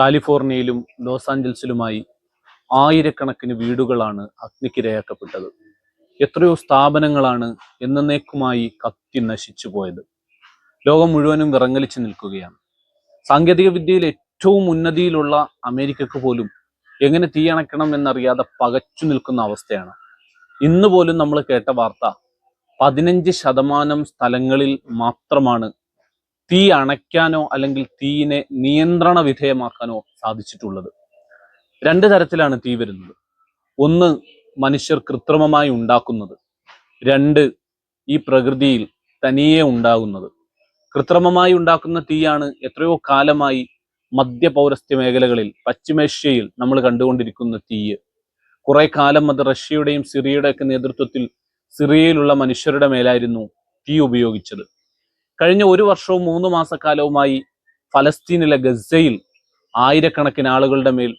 കാലിഫോർണിയയിലും loss ആഞ്ചൽസിലുമായി ആയിരക്കണക്കിന് വീടുകളാണ് അഗ്നിക്കിരയാക്കപ്പെട്ടത് എത്രയോ സ്ഥാപനങ്ങളാണ് എന്നേക്കുമായി കത്തി നശിച്ചു പോയത്. ലോകം മുഴുവനും വിറങ്ങലിച്ചു നിൽക്കുകയാണ്. സാങ്കേതിക വിദ്യയിൽ ഏറ്റവും ഉന്നതിയിലുള്ള അമേരിക്കക്ക് പോലും എങ്ങനെ തീയണക്കണം എന്നറിയാതെ പകച്ചു നിൽക്കുന്ന അവസ്ഥയാണ്. ഇന്ന് പോലും നമ്മൾ കേട്ട വാർത്ത പതിനഞ്ച് ശതമാനം സ്ഥലങ്ങളിൽ മാത്രമാണ് തീ അണയ്ക്കാനോ അല്ലെങ്കിൽ തീയിനെ നിയന്ത്രണ വിധേയമാക്കാനോ സാധിച്ചിട്ടുള്ളത്. രണ്ട് തരത്തിലാണ് തീ വരുന്നത്. ഒന്ന് മനുഷ്യർ കൃത്രിമമായി ഉണ്ടാക്കുന്നത്. രണ്ട് ഈ പ്രകൃതിയിൽ തനിയെ ഉണ്ടാകുന്നത്. കൃത്രിമമായി ഉണ്ടാക്കുന്ന തീയാണ് എത്രയോ കാലമായി മധ്യപൗരസ്ത്യ മേഖലകളിൽ പശ്ചിമേഷ്യയിൽ നമ്മൾ കണ്ടുകൊണ്ടിരിക്കുന്ന തീയ്. കുറെ കാലം അത് റഷ്യയുടെയും സിറിയയുടെയൊക്കെ നേതൃത്വത്തിൽ സിറിയയിലുള്ള മനുഷ്യരുടെ മേലായിരുന്നു തീ ഉപയോഗിച്ചത്. കഴിഞ്ഞ ഒരു വർഷവും മൂന്ന് മാസക്കാലവുമായി ഫലസ്തീനിലെ ഗസയിൽ ആയിരക്കണക്കിന് ആളുകളുടെ മേൽ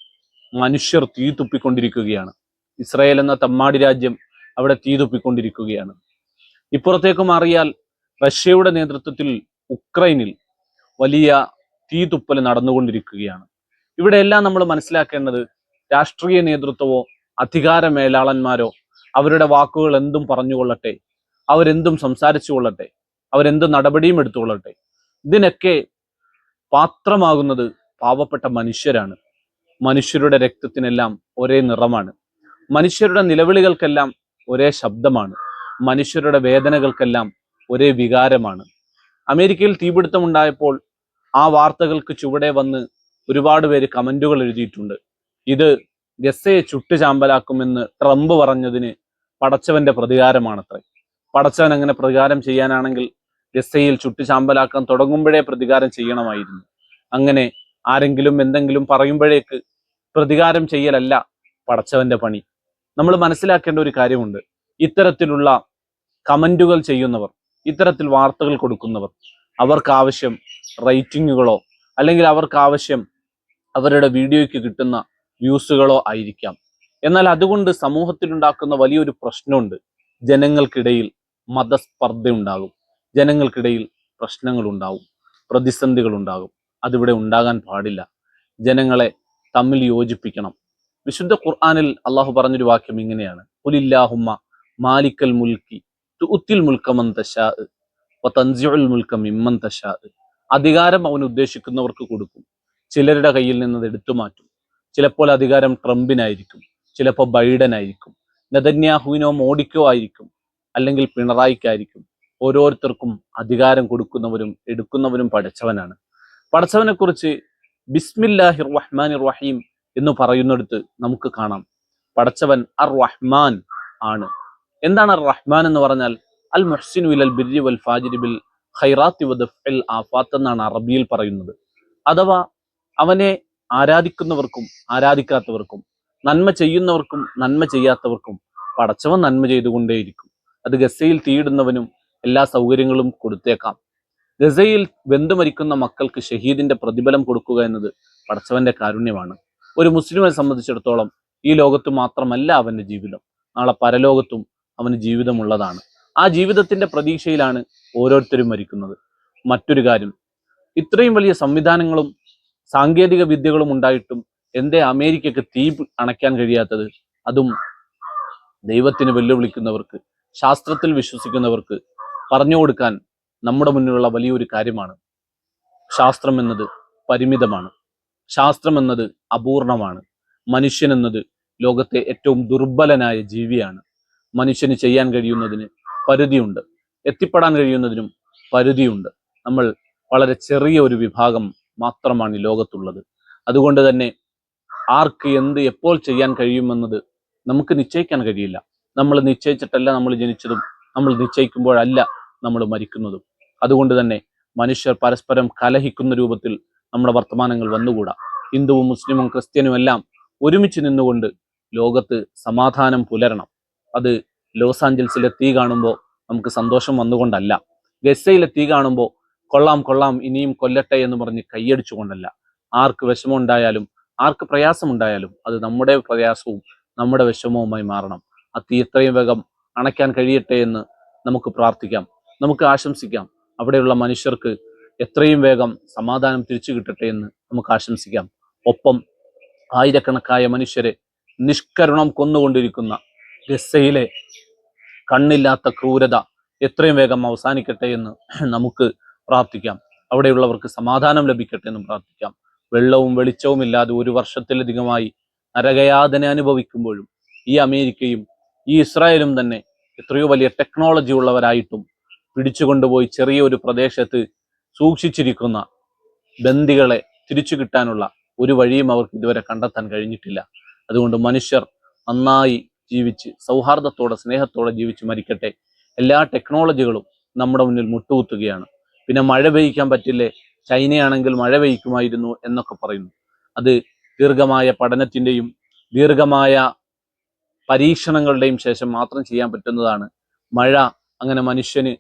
മനുഷ്യർ തീ തുപ്പിക്കൊണ്ടിരിക്കുകയാണ്. ഇസ്രായേൽ എന്ന തമ്മാടി രാജ്യം അവിടെ തീ തുപ്പിക്കൊണ്ടിരിക്കുകയാണ്. ഇപ്പുറത്തേക്ക് മാറിയാൽ റഷ്യയുടെ നേതൃത്വത്തിൽ ഉക്രൈനിൽ വലിയ തീ തുപ്പൽ നടന്നുകൊണ്ടിരിക്കുകയാണ്. ഇവിടെയെല്ലാം നമ്മൾ മനസ്സിലാക്കേണ്ടത് രാഷ്ട്രീയ നേതൃത്വമോ അധികാര മേലാളന്മാരോ അവരുടെ വാക്കുകൾ എന്തും പറഞ്ഞുകൊള്ളട്ടെ അവരെന്തും സംസാരിച്ചു കൊള്ളട്ടെ അവരെന്ത് നടപടിയും എടുത്തുകൊള്ളട്ടെ. ഇതിനൊക്കെ പാത്രമാകുന്നത് പാവപ്പെട്ട മനുഷ്യരാണ്. മനുഷ്യരുടെ രക്തത്തിനെല്ലാം ഒരേ നിറമാണ്. മനുഷ്യരുടെ നിലവിളികൾക്കെല്ലാം ഒരേ ശബ്ദമാണ്. മനുഷ്യരുടെ വേദനകൾക്കെല്ലാം ഒരേ വികാരമാണ്. അമേരിക്കയിൽ തീപിടുത്തമുണ്ടായപ്പോൾ ആ വാർത്തകൾക്ക് ചുവടെ വന്ന് ഒരുപാട് പേര് കമന്റുകൾ എഴുതിയിട്ടുണ്ട്. ഇത് ഗസയെ ചുട്ടു ചാമ്പലാക്കുമെന്ന് ട്രംപ് പറഞ്ഞതിന് പടച്ചവന്റെ പ്രതികാരമാണത്രേ. പടച്ചവൻ അങ്ങനെ പ്രതികാരം ചെയ്യാനാണെങ്കിൽ ഗസയിൽ ചുട്ടുചാമ്പലാക്കാൻ തുടങ്ങുമ്പോഴേ പ്രതികാരം ചെയ്യണമായിരുന്നു. അങ്ങനെ ആരെങ്കിലും എന്തെങ്കിലും പറയുമ്പോഴേക്ക് പ്രതികാരം ചെയ്യലല്ല പടച്ചവന്റെ പണി. നമ്മൾ മനസ്സിലാക്കേണ്ട ഒരു കാര്യമുണ്ട്. ഇത്തരത്തിലുള്ള കമന്റുകൾ ചെയ്യുന്നവർ ഇത്തരത്തിൽ വാർത്തകൾ കൊടുക്കുന്നവർ അവർക്ക് ആവശ്യം റേറ്റിങ്ങുകളോ അല്ലെങ്കിൽ അവർക്ക് ആവശ്യം അവരുടെ വീഡിയോയ്ക്ക് കിട്ടുന്ന വ്യൂസുകളോ ആയിരിക്കാം. എന്നാൽ അതുകൊണ്ട് സമൂഹത്തിലുണ്ടാക്കുന്ന വലിയൊരു പ്രശ്നമുണ്ട്. ജനങ്ങൾക്കിടയിൽ മതസ്പർദ്ധ ഉണ്ടാകും ജനങ്ങൾക്കിടയിൽ പ്രശ്നങ്ങളുണ്ടാവും പ്രതിസന്ധികളുണ്ടാകും. അതിവിടെ ഉണ്ടാകാൻ പാടില്ല. ജനങ്ങളെ തമ്മിൽ യോജിപ്പിക്കണം. വിശുദ്ധ ഖുർആാനിൽ അള്ളാഹു പറഞ്ഞൊരു വാക്യം ഇങ്ങനെയാണ്. പുലില്ലാഹുമ്മ മാലിക്കൽ മുൽക്കി തുത്തിൽ മുൽക്കമൻ തശാ തൻസിഉൽ മുൽക്കം ഇമ്മൻ തശാ അധികാരം അവൻ ഉദ്ദേശിക്കുന്നവർക്ക് കൊടുക്കും. ചിലരുടെ കയ്യിൽ നിന്ന് എടുത്തു മാറ്റും. ചിലപ്പോൾ അധികാരം ട്രംപിനായിരിക്കും. ചിലപ്പോൾ ബൈഡൻ ആയിരിക്കും മോഡിക്കോ ആയിരിക്കും. അല്ലെങ്കിൽ പിണറായിക്കായിരിക്കും. ഓരോരുത്തർക്കും അധികാരം കൊടുക്കുന്നവരും എടുക്കുന്നവരും പഠിച്ചവനാണ് പടച്ചവനെ കുറിച്ച് ബിസ്മില്ലാഹിർ റഹ്മാൻ റഹീം എന്ന് പറയുന്നിടത്ത് നമുക്ക് കാണാം. പടച്ചവൻ അർ റഹ്മാൻ ആണ്. എന്താണ് അർ റഹ്മാൻ എന്ന് പറഞ്ഞാൽ? അൽ മുഹ്സിനു അൽ ബിരി വൽ ഫാജിരി ബിൽ ഖൈറാത്തി ആഫാത്ത് എന്നാണ് അറബിയിൽ പറയുന്നത്. അഥവാ അവനെ ആരാധിക്കുന്നവർക്കും ആരാധിക്കാത്തവർക്കും നന്മ ചെയ്യുന്നവർക്കും നന്മ ചെയ്യാത്തവർക്കും പടച്ചവൻ നന്മ ചെയ്തുകൊണ്ടേയിരിക്കും. അത് ഗസയിൽ തീയിടുന്നവനും എല്ലാ സൗകര്യങ്ങളും കൊടുത്തേക്കാം. ഗസയിൽ വെന്തു മരിക്കുന്ന മക്കൾക്ക് ഷഹീദിന്റെ പ്രതിഫലം കൊടുക്കുക എന്നത് പടച്ചവന്റെ കാരുണ്യമാണ്. ഒരു മുസ്ലിമിനെ സംബന്ധിച്ചിടത്തോളം ഈ ലോകത്ത് മാത്രമല്ല അവന്റെ ജീവിതം. നാളെ പരലോകത്തും അവന് ജീവിതമുള്ളതാണ്. ആ ജീവിതത്തിന്റെ പ്രതീക്ഷയിലാണ് ഓരോരുത്തരും മരിക്കുന്നത്. മറ്റൊരു കാര്യം ഇത്രയും വലിയ സംവിധാനങ്ങളും സാങ്കേതിക വിദ്യകളും ഉണ്ടായിട്ടും എന്തേ അമേരിക്കക്ക് തീ അണയ്ക്കാൻ കഴിയാത്തത്? അതും ദൈവത്തിന് വെല്ലുവിളിക്കുന്നവർക്ക് ശാസ്ത്രത്തിൽ വിശ്വസിക്കുന്നവർക്ക് പറഞ്ഞു കൊടുക്കാൻ നമ്മുടെ മുന്നിലുള്ള വലിയൊരു കാര്യമാണ്. ശാസ്ത്രം എന്നത് പരിമിതമാണ്. ശാസ്ത്രം എന്നത് അപൂർണമാണ്. മനുഷ്യൻ എന്നത് ലോകത്തെ ഏറ്റവും ദുർബലനായ ജീവിയാണ്. മനുഷ്യന് ചെയ്യാൻ കഴിയുന്നതിന് പരിധിയുണ്ട്. എത്തിപ്പെടാൻ കഴിയുന്നതിനും പരിധിയുണ്ട്. നമ്മൾ വളരെ ചെറിയ ഒരു വിഭാഗം മാത്രമാണ് ഈ ലോകത്തുള്ളത്. അതുകൊണ്ട് തന്നെ ആർക്ക് എന്ത് എപ്പോൾ ചെയ്യാൻ കഴിയുമെന്നത് നമുക്ക് നിശ്ചയിക്കാൻ കഴിയില്ല. നമ്മൾ നിശ്ചയിച്ചിട്ടല്ല നമ്മൾ ജനിച്ചതും നമ്മൾ നിശ്ചയിക്കുമ്പോഴല്ല നമ്മൾ മരിക്കുന്നതും. അതുകൊണ്ട് തന്നെ മനുഷ്യർ പരസ്പരം കലഹിക്കുന്ന രൂപത്തിൽ നമ്മുടെ വർത്തമാനങ്ങൾ വന്നുകൂടാ. ഹിന്ദുവും മുസ്ലിമും ക്രിസ്ത്യനും എല്ലാം ഒരുമിച്ച് നിന്നുകൊണ്ട് ലോകത്ത് സമാധാനം പുലരണം. അത് ലോസ് ആഞ്ചൽസിലെ തീ കാണുമ്പോൾ നമുക്ക് സന്തോഷം വന്നുകൊണ്ടല്ല. ഗസയിലെ തീ കാണുമ്പോൾ കൊള്ളാം കൊള്ളാം ഇനിയും കൊല്ലട്ടെ എന്ന് പറഞ്ഞ് കൈയടിച്ചുകൊണ്ടല്ല. ആർക്ക് വിഷമമുണ്ടായാലും ആർക്ക് പ്രയാസമുണ്ടായാലും അത് നമ്മുടെ പ്രയാസവും നമ്മുടെ വിഷമവുമായി മാറണം. ആ തീ എത്രയും വേഗം അണയ്ക്കാൻ കഴിയട്ടെ എന്ന് നമുക്ക് പ്രാർത്ഥിക്കാം. നമുക്ക് ആശംസിക്കാം. അവിടെയുള്ള മനുഷ്യർക്ക് എത്രയും വേഗം സമാധാനം തിരിച്ചു കിട്ടട്ടെ എന്ന് നമുക്ക് ആശംസിക്കാം. ഒപ്പം ആയിരക്കണക്കായ മനുഷ്യരെ നിഷ്കരുണം കൊന്നുകൊണ്ടിരിക്കുന്ന ഗസയിലെ കണ്ണില്ലാത്ത ക്രൂരത എത്രയും വേഗം അവസാനിക്കട്ടെ എന്ന് നമുക്ക് പ്രാർത്ഥിക്കാം. അവിടെയുള്ളവർക്ക് സമാധാനം ലഭിക്കട്ടെ എന്ന് പ്രാർത്ഥിക്കാം. വെള്ളവും വെളിച്ചവും ഇല്ലാതെ ഒരു വർഷത്തിലധികമായി നരകയാതന അനുഭവിക്കുമ്പോഴും ഈ അമേരിക്കയും ഈ ഇസ്രായേലും തന്നെ എത്രയോ വലിയ ടെക്നോളജി ഉള്ളവരായിട്ടും പിടിച്ചുകൊണ്ടുപോയി ചെറിയൊരു പ്രദേശത്ത് സൂക്ഷിച്ചിരിക്കുന്ന ബന്ദികളെ തിരിച്ചു കിട്ടാനുള്ള ഒരു വഴിയും അവർക്ക് ഇതുവരെ കണ്ടെത്താൻ കഴിഞ്ഞിട്ടില്ല. അതുകൊണ്ട് മനുഷ്യർ നന്നായി ജീവിച്ച് സൗഹാർദ്ദത്തോടെ സ്നേഹത്തോടെ ജീവിച്ച് മരിക്കട്ടെ. എല്ലാ ടെക്നോളജികളും നമ്മുടെ മുന്നിൽ മുട്ടുകുത്തുകയാണ്. പിന്നെ മഴ പെയ്യിക്കാൻ പറ്റില്ലേ? ചൈനയാണെങ്കിൽ മഴ പെയ്യ്ക്കുമായിരുന്നു എന്നൊക്കെ പറയുന്നു. അത് ദീർഘമായ പഠനത്തിന്റെയും ദീർഘമായ പരീക്ഷണങ്ങളുടെയും ശേഷം മാത്രം ചെയ്യാൻ പറ്റുന്നതാണ്. മഴ അങ്ങനെ മനുഷ്യന്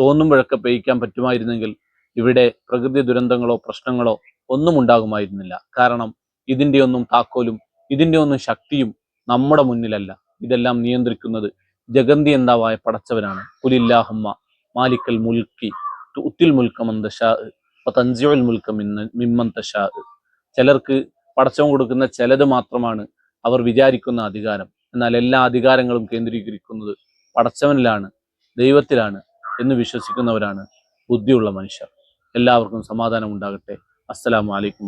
തോന്നുമ്പോഴൊക്കെ പെയ്യ്ക്കാൻ പറ്റുമായിരുന്നെങ്കിൽ ഇവിടെ പ്രകൃതി ദുരന്തങ്ങളോ പ്രശ്നങ്ങളോ ഒന്നും ഉണ്ടാകുമായിരുന്നില്ല. കാരണം ഇതിന്റെ ഒന്നും താക്കോലും ഇതിന്റെ ഒന്നും ശക്തിയും നമ്മുടെ മുന്നിലല്ല. ഇതെല്ലാം നിയന്ത്രിക്കുന്നത് ജഗന്തി എന്താവായ പടച്ചവനാണ്. പുലില്ലാഹമ്മ മാലിക്കൽ മുൽക്കി ഉത്തിൽ മുൽക്കം തശാ തഞ്ചുൽ മുൽക്കം മിമ്മൻ തശാ ചിലർക്ക് പടച്ചവൻ കൊടുക്കുന്ന ചിലത് മാത്രമാണ് അവർ വിചാരിക്കുന്ന അധികാരം. എന്നാൽ എല്ലാ അധികാരങ്ങളും കേന്ദ്രീകരിക്കുന്നത് പടച്ചവനിലാണ് ദൈവത്തിലാണ്. എന്ന് വിശ്വസിക്കുന്നവരാണ് ബുദ്ധിയുള്ള മനുഷ്യർ. എല്ലാവർക്കും സമാധാനം ഉണ്ടാകട്ടെ. അസ്സലാമു അലൈക്കും